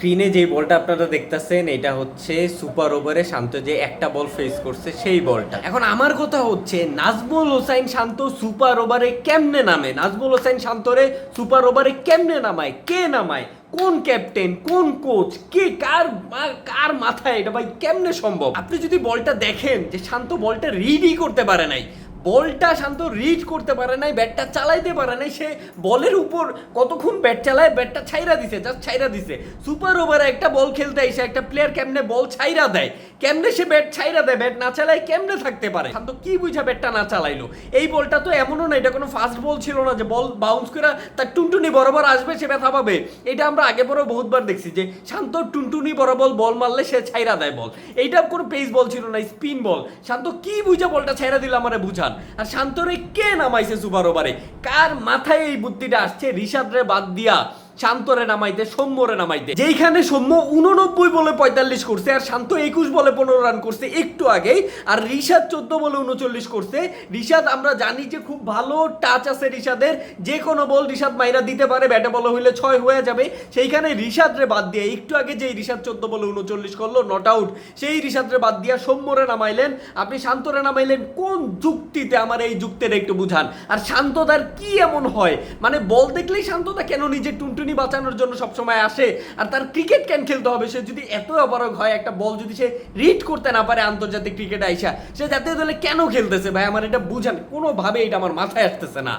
স্ক্রিনে যে বলটা আপনারা দেখতেছেন, এটা হচ্ছে সুপার ওভারে শান্ত যে একটা বল ফেস করছে সেই বলটা। এখন আমার কথা হচ্ছে, নাজমুল হোসাইন শান্ত সুপার ওভারে কেমনে নামে? নাজমুল হোসাইন শান্তরে সুপার ওভারে কেমনে নামায়? কে নামায়? কোন ক্যাপ্টেন কোন কোচ কে কার কার মাথায়? এটা ভাই কেমনে সম্ভব? আপনি যদি বলটা দেখেন যে শান্ত বলটা রিডই করতে পারে নাই বলটা শান্ত রিচ করতে পারে নাই ব্যাটটা চালাইতে পারে নাই, সে বলের উপর কতক্ষণ ব্যাট চালায় ব্যাটটা ছাইরা দিছে জাস্ট ছাইরা দিছে। সুপার ওভারে একটা বল খেলতে এসে একটা প্লেয়ার কেমনে বল ছাইরা দেয়? কেমনে সে ব্যাট ছাইরা দেয়? ব্যাট না চালায় কেমনে থাকতে পারে? শান্ত, কি বুঝা ব্যাটটা না চালাইলো? এই বলটা তো এমনও না, এটা কোনো ফাস্ট বল ছিল না যে বল বাউন্স করে তার টুনটুনি বরাবর আসবে, সে ব্যথা পাবে। এটা আমরা আগে পরেও বহুতবার দেখছি যে শান্ত টুনটুনি বরাবর বল মারলে সে ছাইরা দেয় বল এইটা কোনো পেস বল ছিল না স্পিন বল শান্ত, কি বুঝা বলটা ছাইরা দিল আমারে বুঝান? আর শান্তরে কে নামাইছে সুপার ওভারে কার মাথায় এই বুদ্ধিটা আসছে? ঋষাদ রে বাদ দিয়া। শান্তরে নামাইতে, সৌম্যরে নামাইতে। যেইখানে সৌম্য উননব্বই বলে পঁয়তাল্লিশ করছে আর শান্ত একুশ বলে পনেরো রান করছে একটু আগেই, আর ঋষাদ চোদ্দ বলে উনচল্লিশ করছে। ঋষাদ আমরা জানি যে খুব ভালো টাচ আছে ঋষাদের যে কোনো বল ঋষাদ মাইরা দিতে পারে, ব্যাটে বল হইলে ছয় হয়ে যাবে। সেইখানে ঋষাদ রে বাদ দিয়ে, একটু আগে যেই ঋষাদ চোদ্দ বলে উনচল্লিশ করল নট আউট সেই ঋষাদ রে বাদ দিয়া সৌম্যরে নামাইলেন। আপনি শান্তরে নামাইলেন, কোন যুক্তিতে আমার এই যুক্তিটা একটু বুঝান? আর শান্তদার কি এমন হয়? মানে বল দেখলেই শান্তদা কেন নিজের টুনটুনি বাঁচানোর জন্য সবসময় আসে আর তার ক্রিকেট কেন খেলতে হবে? সে যদি এত অপারগ হয়, একটা বল যদি সে রিড করতে না পারে আন্তর্জাতিক ক্রিকেট আইসা, সে জাতীয় দলে কেন খেলতেছে? ভাই, আমার এটা বুঝান কোনোভাবে এটা আমার মাথায় আসতেছে না।